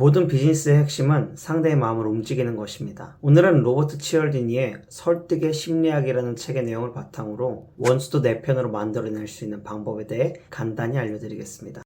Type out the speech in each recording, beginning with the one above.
모든 비즈니스의 핵심은 상대의 마음을 움직이는 것입니다. 오늘은 로버트 치얼디니의 설득의 심리학이라는 책의 내용을 바탕으로 원수도 내 편으로 만들어낼 수 있는 방법에 대해 간단히 알려드리겠습니다.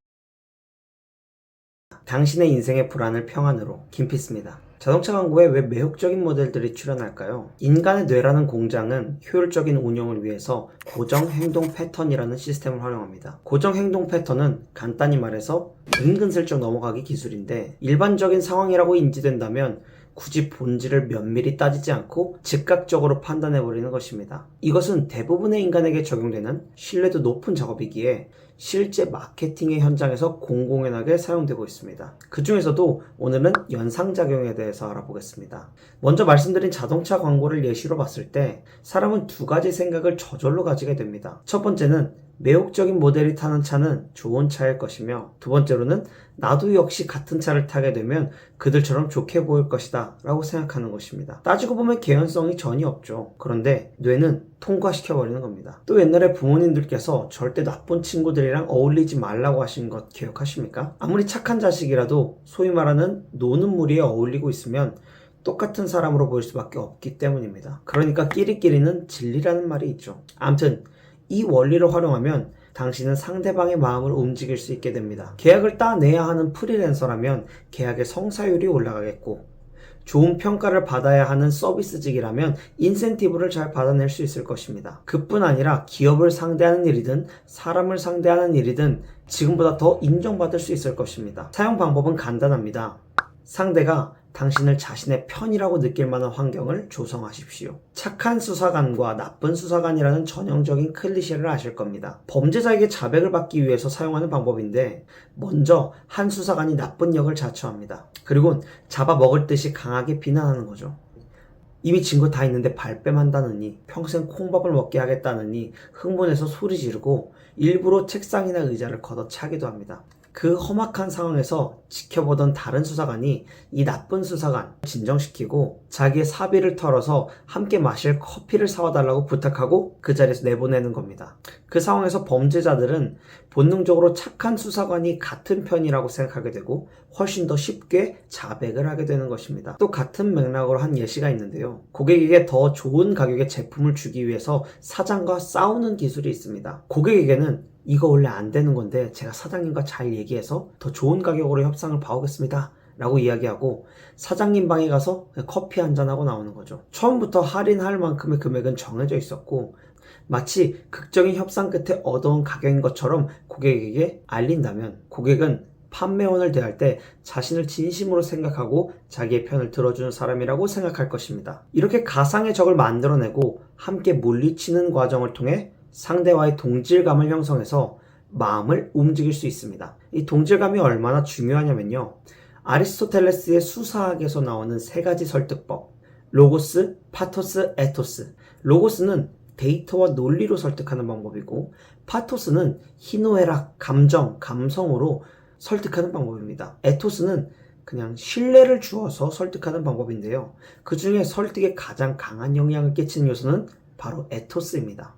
당신의 인생의 불안을 평안으로 김피스입니다. 자동차 광고에 왜 매혹적인 모델들이 출연할까요? 인간의 뇌라는 공장은 효율적인 운영을 위해서 고정 행동 패턴이라는 시스템을 활용합니다. 고정 행동 패턴은 간단히 말해서 은근슬쩍 넘어가기 기술인데 일반적인 상황이라고 인지된다면 굳이 본질을 면밀히 따지지 않고 즉각적으로 판단해버리는 것입니다. 이것은 대부분의 인간에게 적용되는 신뢰도 높은 작업이기에 실제 마케팅의 현장에서 공공연하게 사용되고 있습니다. 그 중에서도 오늘은 연상작용에 대해서 알아보겠습니다. 먼저 말씀드린 자동차 광고를 예시로 봤을 때 사람은 두 가지 생각을 저절로 가지게 됩니다. 첫 번째는 매혹적인 모델이 타는 차는 좋은 차일 것이며 두 번째로는 나도 역시 같은 차를 타게 되면 그들처럼 좋게 보일 것이다 라고 생각하는 것입니다. 따지고 보면 개연성이 전혀 없죠. 그런데 뇌는 통과시켜버리는 겁니다. 또 옛날에 부모님들께서 절대 나쁜 친구들이랑 어울리지 말라고 하신 것 기억하십니까? 아무리 착한 자식이라도 소위 말하는 노는 무리에 어울리고 있으면 똑같은 사람으로 보일 수밖에 없기 때문입니다. 그러니까 끼리끼리는 진리라는 말이 있죠. 암튼 이 원리를 활용하면 당신은 상대방의 마음을 움직일 수 있게 됩니다. 계약을 따내야 하는 프리랜서라면 계약의 성사율이 올라가겠고 좋은 평가를 받아야 하는 서비스직이라면 인센티브를 잘 받아낼 수 있을 것입니다. 그뿐 아니라 기업을 상대하는 일이든 사람을 상대하는 일이든 지금보다 더 인정받을 수 있을 것입니다. 사용 방법은 간단합니다. 상대가 당신을 자신의 편이라고 느낄 만한 환경을 조성하십시오. 착한 수사관과 나쁜 수사관이라는 전형적인 클리셰를 아실 겁니다. 범죄자에게 자백을 받기 위해서 사용하는 방법인데 먼저 한 수사관이 나쁜 역을 자처합니다. 그리고 잡아먹을 듯이 강하게 비난하는 거죠. 이미 진거다 있는데 발뺌한다느니 평생 콩밥을 먹게 하겠다느니 흥분해서 소리 지르고 일부러 책상이나 의자를 걷어차기도 합니다. 그 험악한 상황에서 지켜보던 다른 수사관이 이 나쁜 수사관 진정시키고 자기의 사비를 털어서 함께 마실 커피를 사와 달라고 부탁하고 그 자리에서 내보내는 겁니다. 그 상황에서 범죄자들은 본능적으로 착한 수사관이 같은 편이라고 생각하게 되고 훨씬 더 쉽게 자백을 하게 되는 것입니다. 또 같은 맥락으로 한 예시가 있는데요. 고객에게 더 좋은 가격의 제품을 주기 위해서 사장과 싸우는 기술이 있습니다. 고객에게는 이거 원래 안 되는 건데 제가 사장님과 잘 얘기해서 더 좋은 가격으로 협상을 봐오겠습니다. 라고 이야기하고 사장님 방에 가서 커피 한 잔하고 나오는 거죠. 처음부터 할인할 만큼의 금액은 정해져 있었고 마치 극적인 협상 끝에 얻어온 가격인 것처럼 고객에게 알린다면 고객은 판매원을 대할 때 자신을 진심으로 생각하고 자기의 편을 들어주는 사람이라고 생각할 것입니다. 이렇게 가상의 적을 만들어내고 함께 물리치는 과정을 통해 상대와의 동질감을 형성해서 마음을 움직일 수 있습니다. 이 동질감이 얼마나 중요하냐면요. 아리스토텔레스의 수사학에서 나오는 세 가지 설득법. 로고스, 파토스, 에토스. 로고스는 데이터와 논리로 설득하는 방법이고, 파토스는 희노애락, 감정, 감성으로 설득하는 방법입니다. 에토스는 그냥 신뢰를 주어서 설득하는 방법인데요. 그 중에 설득에 가장 강한 영향을 끼치는 요소는 바로 에토스입니다.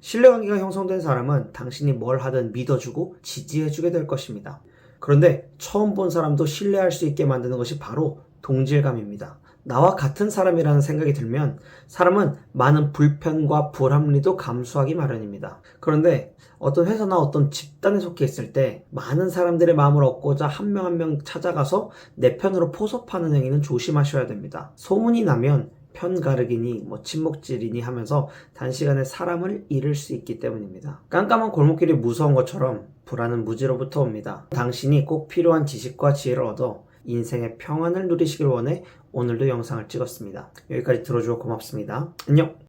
신뢰관계가 형성된 사람은 당신이 뭘 하든 믿어주고 지지해주게 될 것입니다. 그런데 처음 본 사람도 신뢰할 수 있게 만드는 것이 바로 동질감입니다. 나와 같은 사람이라는 생각이 들면 사람은 많은 불편과 불합리도 감수하기 마련입니다. 그런데 어떤 회사나 어떤 집단에 속해 있을 때 많은 사람들의 마음을 얻고자 한 명 한명 찾아가서 내 편으로 포섭하는 행위는 조심하셔야 됩니다. 소문이 나면 편가르기니 뭐 침묵질이니 하면서 단시간에 사람을 잃을 수 있기 때문입니다. 깜깜한 골목길이 무서운 것처럼 불안은 무지로부터 옵니다. 당신이 꼭 필요한 지식과 지혜를 얻어 인생의 평안을 누리시길 원해 오늘도 영상을 찍었습니다. 여기까지 들어주어 고맙습니다. 안녕!